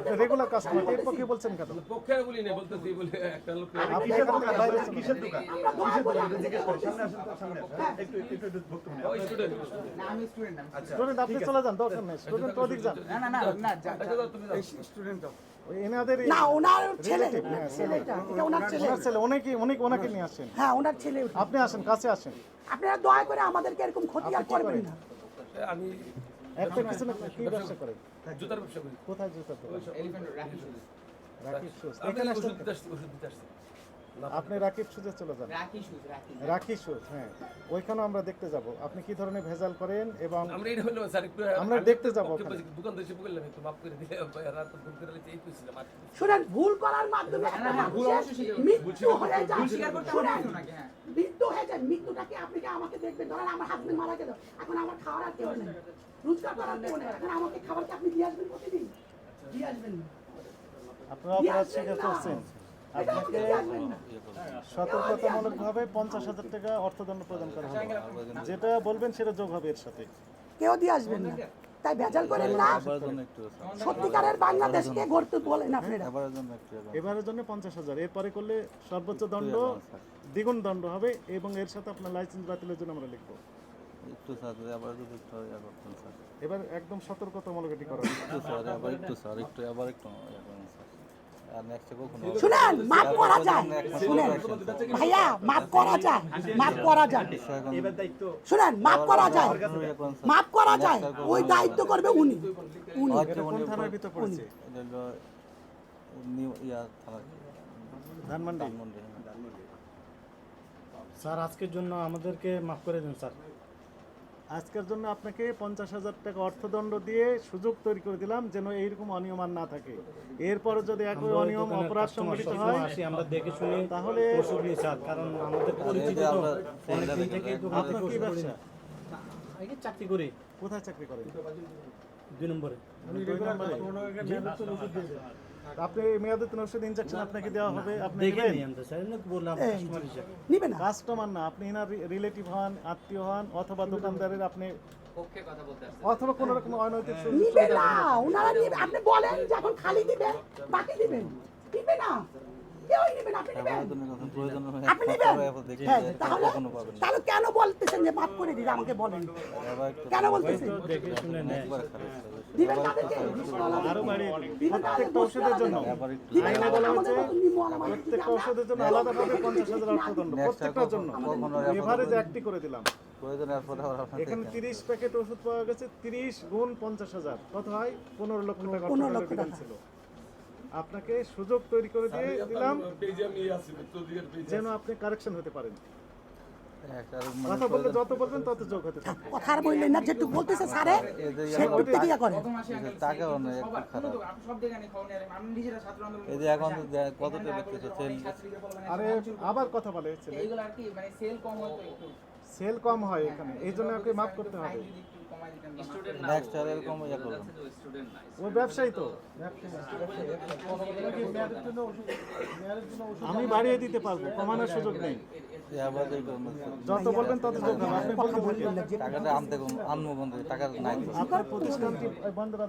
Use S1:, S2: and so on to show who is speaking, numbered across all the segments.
S1: আপনি regular customer এর পক্ষে বলছেন কেন?
S2: পক্ষে বলি না বলতেছি বলে একটা লোক
S1: থেকে বাইরে
S3: কিসের দোকান? কিসের দোকান? জিজ্ঞেস করো সামনে আসেন তো সামনে আসেন। হ্যাঁ, একটু একটু একটু ভুক্ত
S2: ওই স্টুডেন্ট
S3: আচ্ছা
S1: স্টুডেন্ট আপনি চলে যান দরকার নেই। স্টুডেন্ট ওদিক যান। ওই এনাদের
S4: না ওনার ছেলে
S1: relative, হ্যাঁ,
S4: ছেলেটা এটা ওনার ছেলে
S1: ওনার ছেলে অনেকে অনেক ওনাকে নিয়ে আসেন।
S4: হ্যাঁ ওনার ছেলে
S1: আপনি আসেন কাছে আসেন।
S4: আপনারা দয়া করে আমাদেরকে এরকম ক্ষতি আর করবেন না।
S2: আমি
S1: একটা না কি ব্যবসা করেন?
S2: জুতার ব্যবসা করি।
S1: কোথায় জুতা তো রাকিব শুজ।
S2: আমি
S1: এখানে
S2: ওষুধ দিতে আসছি ওষুধ দিতে আসছি।
S1: আপনি রাকিব সুজে চলে যান। রাখি সুজ হ্যাঁ। ওইখানেও আমরা দেখতে যাব। আপনি কি ধরনের ভেজাল করেন এবং
S2: আমরা
S1: দেখতে যাব
S2: পক্ষে দোকান থেকে বললাম একটু মাফ করে দিলে রাত ভুল করে এই কইছিলাম আর কিছু না।
S4: শুনেন ভুল করার মাধ্যমে মৃত্যু হয়ে যায়। মৃত্যু হয়ে যায় মৃত্যুটাকে আপনি কি আমাকে দেখবেন? ধরেন আমার হাজবেন্ড মারা গেল। এখন আমার খাওয়ার আর কেউ নেই। রোজগার করার কেউ নেই। এখন আমাকে খাবার কি আপনি দিয়ে আসবেন প্রতিদিন? দিয়ে আসবেন।
S1: আপনারা অপরাধ স্বীকার করছেন? আপনাকে সতর্কতামূলকভাবে পঞ্চাশ হাজার টাকা অর্থদণ্ড প্রদান করা হবে। যেটা বলবেন সেটা যোগ হবে এর সাথে।
S4: কেউ দিয়ে আসবেন না। তাই ভেজাল করেন না।
S5: এবারের জন্য একটু
S4: সত্যিকারের বাংলাদেশকে গড়তে বলেন আপনারা।
S5: এবারের জন্য
S1: পঞ্চাশ হাজার। এরপরে করলে সর্বোচ্চ দণ্ড দ্বিগুণ দণ্ড হবে এবং এর সাথে আপনার লাইসেন্স বাতিলের জন্য আমরা লিখব।
S5: একটু স্যার আবার যদি একটু করতেন স্যার।
S1: এবার একদম সতর্কতামূলক এটি করা।
S5: একটু স্যার আবার একটু স্যার একটু আবার একটু স্যার।
S4: শুনেন মাফ করা যায়। শুনেন। ভাইয়া মাফ করা যায়। মাফ করা যায়।
S3: দায়িত্ব।
S4: শুনেন মাফ করা যায়। মাফ করা যায়। ওই দায়িত্ব করবে উনি। উনি।
S1: থানার ভিতর পড়েছে?
S5: এটা হলো নিউ থানা
S1: ধানমন্ডি
S5: ধানমন্ডি।
S6: স্যার আজকের জন্য আমাদেরকে মাফ করে দিন স্যার।
S1: আজকের জন্য আপনাকে পঞ্চাশ হাজার টাকা অর্থদণ্ড দিয়ে সুযোগ তৈরি করে দিলাম যেন এইরকম অনিয়ম আর না থাকে। এরপরে যদি একই অনিয়ম অপরাধ সংঘটিত হয়
S6: আমরা দেখে শুনে
S1: তাহলে
S6: কারণ আমাদের পরিচিত
S1: আপনার কি ব্যবসা?
S6: আগে চাকরি করি।
S1: কোথায় চাকরি করেন?
S6: দুই নম্বরে।
S1: দুই মেয়াদে আপনি দিন ওষুধ ইনজেকশন আপনাকে দেওয়া হবে আপনি নেবেন?
S6: কাস্টমার
S4: না।
S1: কাস্টমার না আপনি এনার রিলেটিভ হন আত্মীয় হন অথবা দোকানদারের আপনি অথবা কোন রকম অনৈতিক সুযোগ
S4: নিবে না ওনারা আপনি বলেন যখন খালি দিবেন বাকি দিবেন। নিবে না। নিবেন। আপনি নিবেন। হ্যাঁ, তাহলে
S5: কখনো পাবেন না।
S4: তাহলে কেন বলতেছেন যে মাফ করে দিলে আমাকে বলেন। কেন বলতেছেন? দিবেন তাদেরকে
S1: প্রত্যেকটা ওষুধের জন্য। আইনে বলা প্রত্যেকটা ওষুধের জন্য আলাদাভাবে পঞ্চাশ হাজার অর্থদণ্ড প্রত্যেকটার জন্য। এভারেজ একটি করে দিলাম। এখানে তিরিশ প্যাকেট ওষুধ পাওয়া গেছে তিরিশ গুণ পঞ্চাশ হাজার। কত হয় পনেরো লক্ষ টাকা
S4: পনেরো
S1: অর্থদণ্ডের
S4: টাকা।
S1: ছিল। আপনাকে সুযোগ তৈরি করে দিয়ে দিলাম যেন আপনি কারেকশন হতে পারেন। কথা বললে যত বলবেন তত যোগ হতে
S4: কথা আর বললেন না যেটুকু বলতেছে স্যারে সেটুক থেকে ইয়া করেন।
S5: টাকাও নেই এই যে এখন কতটা ব্যক্তিগত সেল
S1: আরে আবার কথা বলে ছেলে
S7: এইগুলো আর কি মানে সেল কম হতো একটু।
S1: সেল কম হয় এখানে এই জন্য ওকে মাফ করতে হবে।
S7: কমাই দিতেন বা
S5: নেক্সট আর এরকম ইয়া
S1: ওই ব্যবসায়ী তো। আমি বাড়িয়ে দিতে পারব কমানোর সুযোগ নেই। যত বলবেন তত যোগ আপনি বলতে থাকেন
S5: টাকাটা আনতে আনব? টাকা নাই।
S1: আপনার প্রতিষ্ঠানটি বন্ধের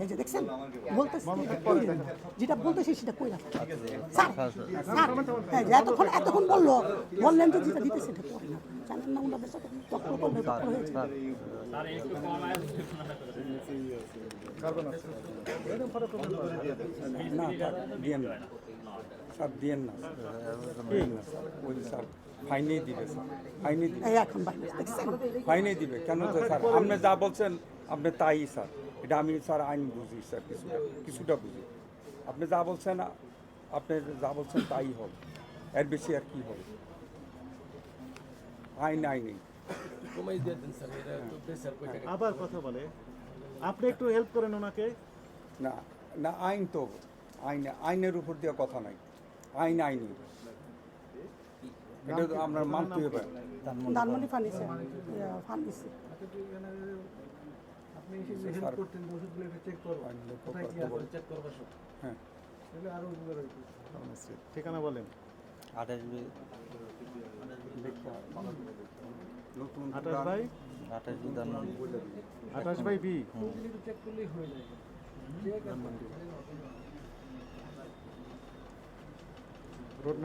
S4: এই যে- দেখছেন? বলতেছে যেটা বলতেছে সেটা কই রাখেন স্যার স্যার এই যে এতক্ষণ এতক্ষণ বলল বললেন যে যেটা দিতে সেটা না। জানেন না ওনাদের সাথে হয়েছে।
S8: দিয়েন না। স্যার দিয়েন না দিয়েন না স্যার। ওই স্যার ফাইনেই দিবে স্যার। ফাইনেই দিবে।
S4: এখন
S8: ফাইনেই দিবে কেন স্যার আপনি যা বলছেন আপনি তাই স্যার। এটা আমি স্যার আইন বুঝি স্যার কিছুটা কিছুটা বুঝি। আপনি যা বলছেন আপনি যা বলছেন তাই হবে। এর বেশি আর কি হবে? আইন আইনই
S2: কমাই দিয়ে দেন স্যার এটা তো প্রেসার কই টাকা
S1: আবার কথা বলে। আপনি একটু হেল্প করেন ওনাকে।
S8: না না আইন তো আইন আইনের উপর দিয়ে কথা নাই। আইন আইনি। এটা আমরা মানতে হবে।
S4: ধানমন্ডি ফার্নিচার
S8: আইন।
S2: চেক
S8: হ্যাঁ।
S1: ঠিকানা বলেন।
S5: আঠাশ
S1: আঠাশ বাই?
S5: আঠাশ বি
S1: আঠাশ বাই বি? Road number